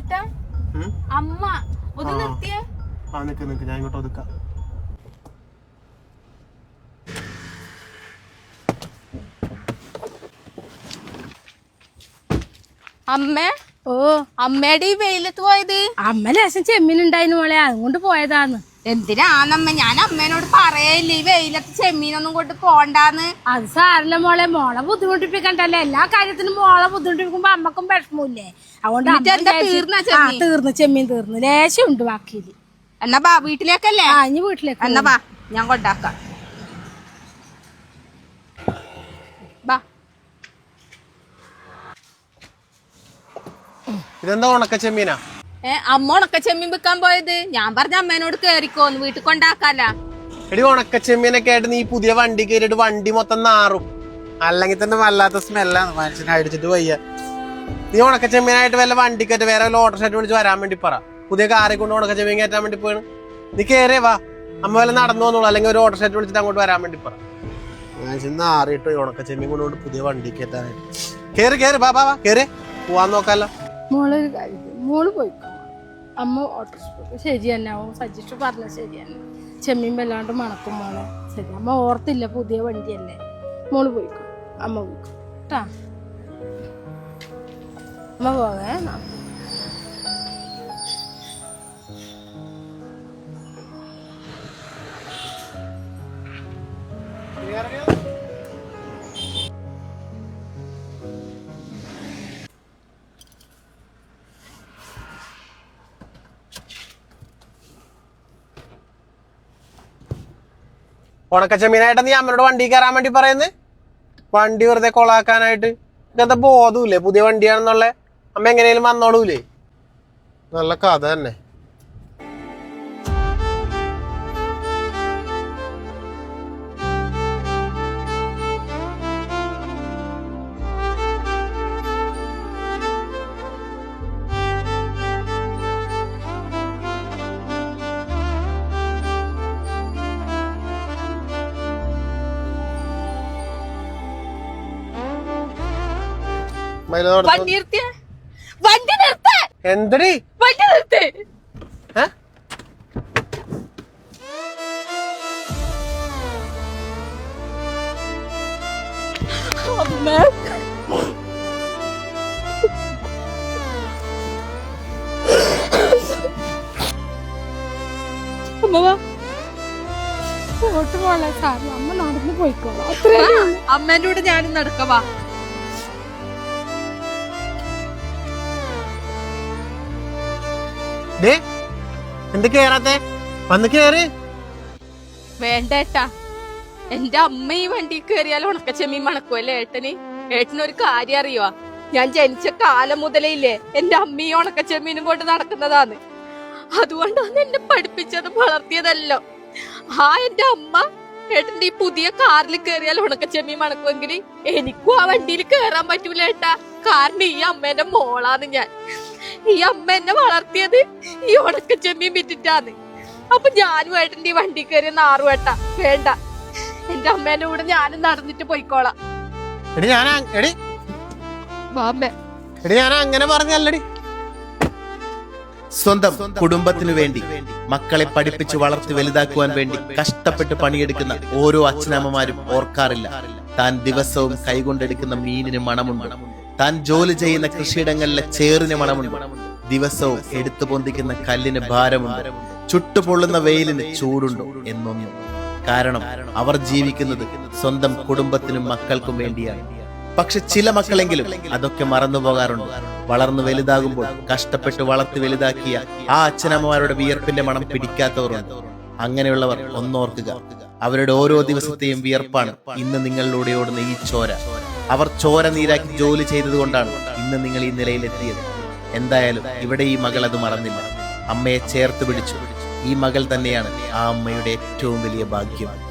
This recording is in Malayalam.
എന്നിട്ട് അമ്മ ഒന്ന് നിർത്തിയ. ആ നിക്ക് ഞാൻ ഇങ്ങോട്ട് ഒതുക്കാം. അമ്മേ ഓ. അമ്മയുടെ ഈ വെയിലത്ത് പോയത്? അമ്മ ലേശം ചെമ്മീൻ ഉണ്ടായിരുന്നു മോളെ. അതുകൊണ്ട് പോയതാന്ന്. എന്തിനാന്നമ്മ ഞാൻ അമ്മേനോട് പറയല്ലേ ഈ വെയിലത്ത് ചെമ്മീനൊന്നും കൊണ്ട് പോണ്ടാന്ന്. അത് സാരല്ല മോളെ മോളെ ബുദ്ധിമുട്ടിപ്പിക്കണ്ടല്ലേ. എല്ലാ കാര്യത്തിനും മോളെ ബുദ്ധിമുട്ടിപ്പിക്കുമ്പോ അമ്മക്കും വിഷമമില്ലേ അതുകൊണ്ട്? തീർന്നു ചെമ്മീൻ? തീർന്നു ലേശം ഉണ്ട് ബാക്കിയിൽ. എന്നാ ബാ വീട്ടിലേക്കല്ലേ? ആ ഇനി വീട്ടിലേക്ക് എന്നാ ബാ ഞാൻ കൊണ്ടാക്കാം. ഇതെന്താ ഉണക്ക ചെമ്മീനാ? ഏ അമ്മ ഉണക്ക ചെമ്മീൻ വിൽക്കാൻ പോയത്? ഞാൻ പറഞ്ഞ അമ്മേനോട് കേറിക്കോന്ന് വീട്ടിൽ കൊണ്ടാക്കാല എടി ഉണക്ക ചെമ്മീനൊക്കെ ആയിട്ട് നീ പുതിയ വണ്ടി കയറിയിട്ട് വണ്ടി മൊത്തം നാറും. അല്ലെങ്കിൽ തന്നെ വല്ലാത്ത സ്മെല്ലാണ് മനുഷ്യനെ അടിച്ചിട്ട് വയ്യ. നീ ഉണക്ക ചെമ്മീനായിട്ട് വല്ല വണ്ടിക്കറ്റ് വേറെ വല്ല ഓട്ടോ ഷർട്ട് വിളിച്ച് വരാൻ വേണ്ടി പറ. പുതിയ കാറി കൊണ്ട് ഉണക്ക ചെമ്മീൻ കയറ്റാൻ വേണ്ടി പോയാണ് നീ കയറേ വാ. അമ്മ വല്ല നടന്നു വന്നോളൂ അല്ലെങ്കിൽ ഒരു ഓട്ടോ ഷർട്ട് വിളിച്ചിട്ട് അങ്ങോട്ട് വരാൻ വേണ്ടി പറ. മനുഷ്യൻ നാറിയിട്ട് ഈ ഉണക്ക ചെമ്മീൻ കൊണ്ടുകൊണ്ട് പുതിയ വണ്ടി കയറ്റാനായിട്ട്. കേറി കേറി വാ വാ കേറി. പോവാൻ നോക്കാലോ മോൾ മോൾ പോയിക്കോ. അമ്മ ശരി തന്നെ ഓ സജസ്റ്റ് പറഞ്ഞ ശരി തന്നെ ചെമ്മീൻ വല്ലാണ്ട് മണക്കും മോളെ ശരി അമ്മ ഓർത്തില്ല പുതിയ വണ്ടിയല്ലേ. മോൾ പോയിക്കോ. അമ്മ പോയിക്കോ. കേട്ടാ അമ്മ പോകേ ഉണക്ക ചെമ്മീനായിട്ട് നീ അമ്മയോട് വണ്ടി കയറാൻ വേണ്ടി പറയുന്നത് വണ്ടി വെറുതെ കൊളാക്കാനായിട്ട്. ഇതെന്താ ബോധമില്ലേ പുതിയ വണ്ടിയാണെന്നുള്ള അമ്മ എങ്ങനെയും വന്നോളൂലേ? നല്ല കഥ തന്നെ. വണ്ടി നിർത്തിയ? വണ്ടി നിർത്ത! എന്തടി? വണ്ടി നിർത്തേ! ഏ? അമ്മ. അമ്മ നടന്നു പോയിക്കോളാം അത്രേ അമ്മേന്റെ കൂടെ ഞാനും നടക്കവാ ദേ എന്ത് കേറാത്തെ വന്ന് കേറ്. വേണ്ട ഏട്ടാ. എന്റെ അമ്മ ഈ വണ്ടി കയറിയാൽ ഉണക്കച്ചെമ്മീൻ മണക്കുമല്ലേ ഏട്ടന്? ഏട്ടനൊരു കാര്യം അറിയുവാ. ഞാൻ ജനിച്ച കാലം മുതലേ ഇല്ലേ എന്റെ അമ്മയും ഉണക്ക ചെമ്മീനും കൊണ്ട് നടക്കുന്നതാന്ന് അതുകൊണ്ടാണ് എന്നെ പഠിപ്പിച്ചതും വളർത്തിയതല്ലോ. ആ എന്റെ അമ്മ ഏട്ടന്റെ ഈ പുതിയ കാറിൽ കയറിയാൽ ഉണക്കച്ചെമ്മീൻ മണക്കുമെങ്കിൽ എനിക്കും ആ വണ്ടിയിൽ കയറാൻ പറ്റൂല ഏട്ടാ. കാരണം ഈ അമ്മേന്റെ മോളാന്ന് ഞാൻ. ഈ അമ്മ എന്നെ വളർത്തിയത് ഈ ഉണക്ക ചെമ്മീൻ വിറ്റിട്ടാന്ന്. അപ്പൊ ഞാനും ഏട്ടന്റെ ഈ വണ്ടി കയറി ആറു വേട്ട വേണ്ട. എന്റെ അമ്മേന്റെ കൂടെ ഞാനും നടന്നിട്ട് പോയിക്കോളാം. എടി ഞാൻ എടി. വാമ്മേ എടി ഞാൻ അങ്ങനെ പറഞ്ഞല്ലടി. സ്വന്തം കുടുംബത്തിനു വേണ്ടി മക്കളെ പഠിപ്പിച്ച് വളർത്തി വലുതാക്കുവാൻ വേണ്ടി കഷ്ടപ്പെട്ട് പണിയെടുക്കുന്ന ഓരോ അച്ഛനമ്മമാരും ഓർക്കാറില്ല. താൻ ദിവസവും കൈകൊണ്ടെടുക്കുന്ന മീനിന് മണമുണ്ട്. താൻ ജോലി ചെയ്യുന്ന കൃഷിയിടങ്ങളിലെ ചേറിന് മണമുണ്ട്. ദിവസവും എടുത്തു പൊന്തിക്കുന്ന കല്ലിന് ഭാരമുണ്ട്. ചുട്ടുപൊള്ളുന്ന വെയിലിന് ചൂടുണ്ടോ എന്നൊന്നും. കാരണം അവർ ജീവിക്കുന്നത് സ്വന്തം കുടുംബത്തിനും മക്കൾക്കും വേണ്ടിയാണ്. പക്ഷെ ചില മക്കളെങ്കിലും അതൊക്കെ മറന്നു പോകാറുണ്ട്. വളർന്നു വലുതാകുമ്പോൾ കഷ്ടപ്പെട്ട് വളർത്തി വലുതാക്കിയ ആ അച്ഛനമ്മമാരുടെ വിയർപ്പിന്റെ മണം പിടിക്കാത്തവരുണ്ട് അങ്ങനെയുള്ളവർ ഒന്നോർക്കുക. അവരുടെ ഓരോ ദിവസത്തെയും വിയർപ്പാണ് ഇന്ന് നിങ്ങളിലൂടെ ഓടുന്ന ഈ ചോര. അവർ ചോര നീരാക്കി ജോലി ചെയ്തതുകൊണ്ടാണ് ഇന്ന് നിങ്ങൾ ഈ നിലയിലെത്തിയത്. എന്തായാലും ഇവിടെ ഈ മകൾ അത് മറന്നില്ല. അമ്മയെ ചേർത്ത് പിടിച്ചു. ഈ മകൾ തന്നെയാണ് ആ അമ്മയുടെ ഏറ്റവും വലിയ ഭാഗ്യം.